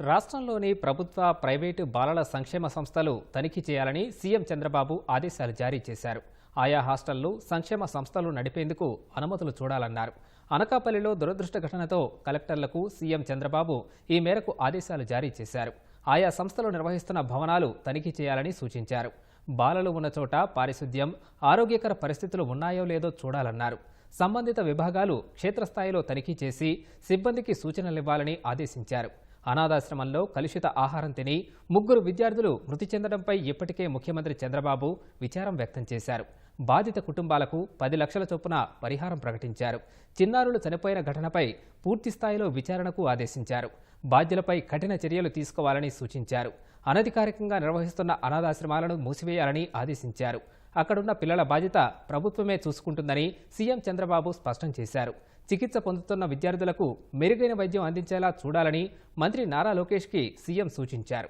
రాష్ట్రంలోని ప్రభుత్వ ప్రైవేటు బాలల సంక్షేమ సంస్థలు తనిఖీ చేయాలని సీఎం చంద్రబాబు ఆదేశాలు జారీ చేశారు. ఆయా హాస్టళ్ళు సంక్షేమ సంస్థలు నడిపేందుకు అనుమతులు చూడాలన్నారు. అనకాపల్లిలో దురదృష్ట ఘటనతో కలెక్టర్లకు సీఎం చంద్రబాబు ఈ మేరకు ఆదేశాలు జారీ చేశారు. ఆయా సంస్థలు నిర్వహిస్తున్న భవనాలు తనిఖీ చేయాలని సూచించారు. బాలలు ఉన్న చోట పారిశుద్ధ్యం ఆరోగ్యకర పరిస్థితులు ఉన్నాయో లేదో చూడాలన్నారు. సంబంధిత విభాగాలు క్షేత్రస్థాయిలో తనిఖీ చేసి సిబ్బందికి సూచనలివ్వాలని ఆదేశించారు. అనాథాశ్రమంలో కలుషిత ఆహారం తిని ముగ్గురు విద్యార్థులు మృతి చెందడంపై ఇప్పటికే ముఖ్యమంత్రి చంద్రబాబు విచారం వ్యక్తం చేశారు. బాధిత కుటుంబాలకు పది లక్షల చొప్పున పరిహారం ప్రకటించారు. చిన్నారులు చనిపోయిన ఘటనపై పూర్తిస్థాయిలో విచారణకు ఆదేశించారు. బాధ్యులపై కఠిన చర్యలు తీసుకోవాలని సూచించారు. అనధికారికంగా నిర్వహిస్తున్న అనాథాశ్రమాలను మూసివేయాలని ఆదేశించారు. అక్కడున్న పిల్లల బాధ్యత ప్రభుత్వమే చూసుకుంటుందని సీఎం చంద్రబాబు స్పష్టం చేశారు. చికిత్స పొందుతున్న విద్యార్థులకు మెరుగైన వైద్యం అందించేలా చూడాలని మంత్రి నారా లోకేష్కి సీఎం సూచించారు.